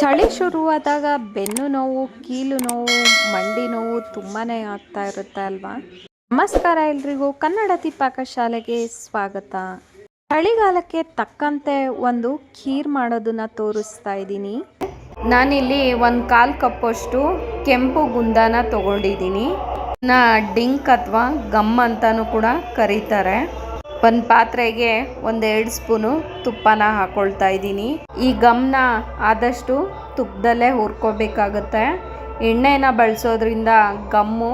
ಚಳಿ ಶುರುವಾದಾಗ ಬೆನ್ನು ನೋವು, ಕೀಲು ನೋವು, ಮಂಡಿ ನೋವು ತುಂಬಾ ಆಗ್ತಾ ಇರುತ್ತೆ ಅಲ್ವಾ? ನಮಸ್ಕಾರ ಎಲ್ರಿಗೂ. ಕನ್ನಡತಿ ಪಾಕಶಾಲೆಗೆ ಸ್ವಾಗತ. ಚಳಿಗಾಲಕ್ಕೆ ತಕ್ಕಂತೆ ಒಂದು ಖೀರ್ ಮಾಡೋದನ್ನ ತೋರಿಸ್ತಾ ಇದ್ದೀನಿ. ನಾನಿಲ್ಲಿ ಒಂದು ಕಾಲು ಕಪ್ಪಷ್ಟು ಕೆಂಪು ಗುಂದಾನ ತಗೊಂಡಿದ್ದೀನಿ. ನಾ ಡಿಂಕ್ ಅಥವಾ ಗಮ್ ಅಂತಾನೂ ಕೂಡ ಕರೀತಾರೆ. ಒಂದು ಪಾತ್ರೆಗೆ ಒಂದೆರಡು ಸ್ಪೂನು ತುಪ್ಪನ ಹಾಕೊಳ್ತಾ ಇದ್ದೀನಿ. ಈ ಗಮ್ನ ಆದಷ್ಟು ತುಪ್ಪದಲ್ಲೇ ಹುರ್ಕೋಬೇಕಾಗತ್ತೆ. ಎಣ್ಣೆನ ಬಳಸೋದ್ರಿಂದ ಗಮ್ಮು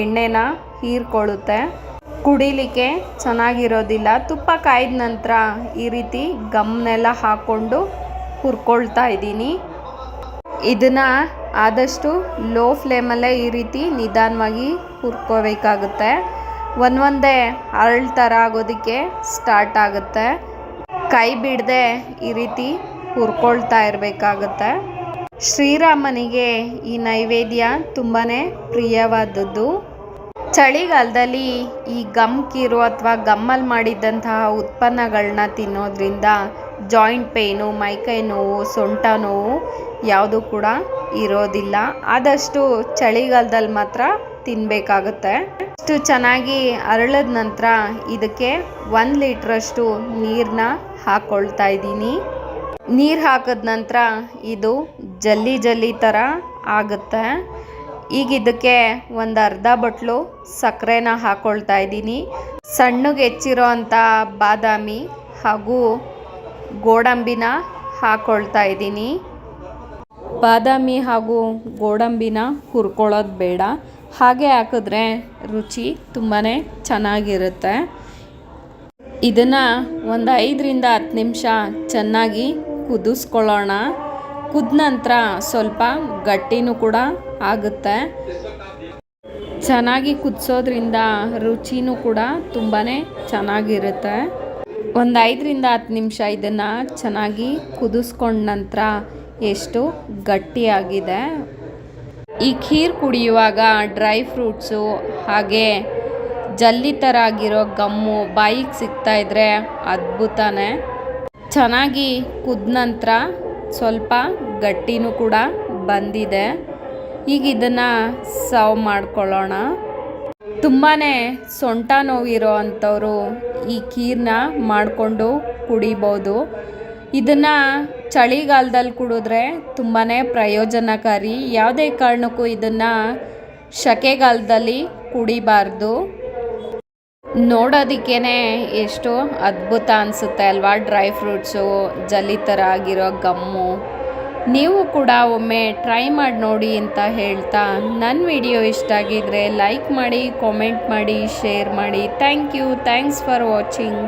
ಎಣ್ಣೆನ ಹೀರ್ಕೊಳ್ಳುತ್ತೆ. ಕುಡಿಲಿಕ್ಕೆ ಚೆನ್ನಾಗಿರೋದಿಲ್ಲ. ತುಪ್ಪ ಕಾಯ್ದ ನಂತರ ಈ ರೀತಿ ಗಮ್ನೆಲ್ಲ ಹಾಕ್ಕೊಂಡು ಹುರ್ಕೊಳ್ತಾ ಇದ್ದೀನಿ. ಇದನ್ನು ಆದಷ್ಟು ಲೋ ಫ್ಲೇಮಲ್ಲೇ ಈ ರೀತಿ ನಿಧಾನವಾಗಿ ಹುರ್ಕೋಬೇಕಾಗುತ್ತೆ. ಒಂದೊಂದೇ ಅರಳು ಥರ ಆಗೋದಕ್ಕೆ ಸ್ಟಾರ್ಟ್ ಆಗುತ್ತೆ. ಕೈ ಬಿಡದೆ ಈ ರೀತಿ ಹುರ್ಕೊಳ್ತಾ ಇರಬೇಕಾಗತ್ತೆ. ಶ್ರೀರಾಮನಿಗೆ ಈ ನೈವೇದ್ಯ ತುಂಬಾ ಪ್ರಿಯವಾದದ್ದು. ಚಳಿಗಾಲದಲ್ಲಿ ಈ ಗಮ್ ಕೀರು ಅಥವಾ ಗಮ್ಮಲ್ಲಿ ಮಾಡಿದ್ದಂತಹ ಉತ್ಪನ್ನಗಳನ್ನ ತಿನ್ನೋದ್ರಿಂದ ಜಾಯಿಂಟ್ ಪೇಯ್ನು, ಮೈಕೈ ನೋವು, ಸೊಂಟ ನೋವು ಯಾವುದು ಕೂಡ ಇರೋದಿಲ್ಲ. ಆದಷ್ಟು ಚಳಿಗಾಲದಲ್ಲಿ ಮಾತ್ರ ತಿನ್ನಬೇಕಾಗುತ್ತೆ ಇಷ್ಟು ಚೆನ್ನಾಗಿ ಅರಳದ ನಂತರ ಇದಕ್ಕೆ ಒಂದು ಲೀಟ್ರಷ್ಟು ನೀರನ್ನ ಹಾಕ್ಕೊಳ್ತಾ ಇದ್ದೀನಿ. ನೀರು ಹಾಕಿದ ನಂತರ ಇದು ಜಲ್ಲಿ ಜಲ್ಲಿ ಥರ ಆಗುತ್ತೆ. ಈಗ ಇದಕ್ಕೆ ಒಂದು ಅರ್ಧ ಬಟ್ಲು ಸಕ್ಕರೆನ ಹಾಕ್ಕೊಳ್ತಾ ಇದ್ದೀನಿ. ಸಣ್ಣಗೆ ಹೆಚ್ಚಿರೋ ಅಂಥ ಬಾದಾಮಿ ಹಾಗೂ ಗೋಡಂಬಿನ ಹಾಕ್ಕೊಳ್ತಾ ಇದ್ದೀನಿ. ಬಾದಾಮಿ ಹಾಗೂ ಗೋಡಂಬಿನ ಹುರ್ಕೊಳ್ಳೋದು ಬೇಡ. ಹಾಗೆ ಹಾಕಿದ್ರೆ ರುಚಿ ತುಂಬಾ ಚೆನ್ನಾಗಿರುತ್ತೆ. ಇದನ್ನು ಒಂದು ಐದರಿಂದ ಹತ್ತು ನಿಮಿಷ ಚೆನ್ನಾಗಿ ಕುದಿಸ್ಕೊಳ್ಳೋಣ. ಕುದ ನಂತರ ಸ್ವಲ್ಪ ಗಟ್ಟಿನೂ ಕೂಡ ಆಗುತ್ತೆ. ಚೆನ್ನಾಗಿ ಕುದಿಸೋದ್ರಿಂದ ರುಚಿನೂ ಕೂಡ ತುಂಬಾ ಚೆನ್ನಾಗಿರುತ್ತೆ. ಒಂದು ಐದರಿಂದ ಹತ್ತು ನಿಮಿಷ ಇದನ್ನು ಚೆನ್ನಾಗಿ ಕುದಿಸ್ಕೊಂಡ ನಂತರ ಎಷ್ಟು ಗಟ್ಟಿಯಾಗಿದೆ ಈ ಖೀರ್ ಕುಡಿಯುವಾಗ ಡ್ರೈ ಫ್ರೂಟ್ಸು ಹಾಗೆ ಜಲ್ಲಿ ಥರ ಆಗಿರೋ ಗಮ್ಮು ಬಾಯಿಗೆ ಸಿಗ್ತಾ ಇದ್ರೆ ಅದ್ಭುತನೇ. ಚೆನ್ನಾಗಿ ಕುದ ನಂತರ ಸ್ವಲ್ಪ ಗಟ್ಟಿನೂ ಕೂಡ ಬಂದಿದೆ. ಈಗ ಇದನ್ನು ಸರ್ವ್ ಮಾಡ್ಕೊಳ್ಳೋಣ. ತುಂಬಾ ಸೊಂಟ ನೋವಿರೋ ಅಂಥವ್ರು ಈ ಖೀರನ್ನ ಮಾಡಿಕೊಂಡು ಕುಡಿಬೋದು. ಇದನ್ನು ಚಳಿಗಾಲದಲ್ಲಿ ಕುಡಿದ್ರೆ ತುಂಬಾ ಪ್ರಯೋಜನಕಾರಿ. ಯಾವುದೇ ಕಾರಣಕ್ಕೂ ಇದನ್ನು ಶಕೆಗಾಲದಲ್ಲಿ ಕುಡಿಬಾರ್ದು. ನೋಡೋದಕ್ಕೇ ಎಷ್ಟು ಅದ್ಭುತ ಅನಿಸುತ್ತೆ ಅಲ್ವಾ? ಡ್ರೈ ಫ್ರೂಟ್ಸು, ಜಲ್ಲಿ ಥರ ಆಗಿರೋ ಗಮ್ಮು. ನೀವು ಕೂಡ ಒಮ್ಮೆ ಟ್ರೈ ಮಾಡಿ ನೋಡಿ ಅಂತ ಹೇಳ್ತಾ ನನ್ನ ವಿಡಿಯೋ ಇಷ್ಟ ಆಗಿದ್ರೆ ಲೈಕ್ ಮಾಡಿ, ಕಾಮೆಂಟ್ ಮಾಡಿ, ಶೇರ್ ಮಾಡಿ. Thank you. Thanks for watching.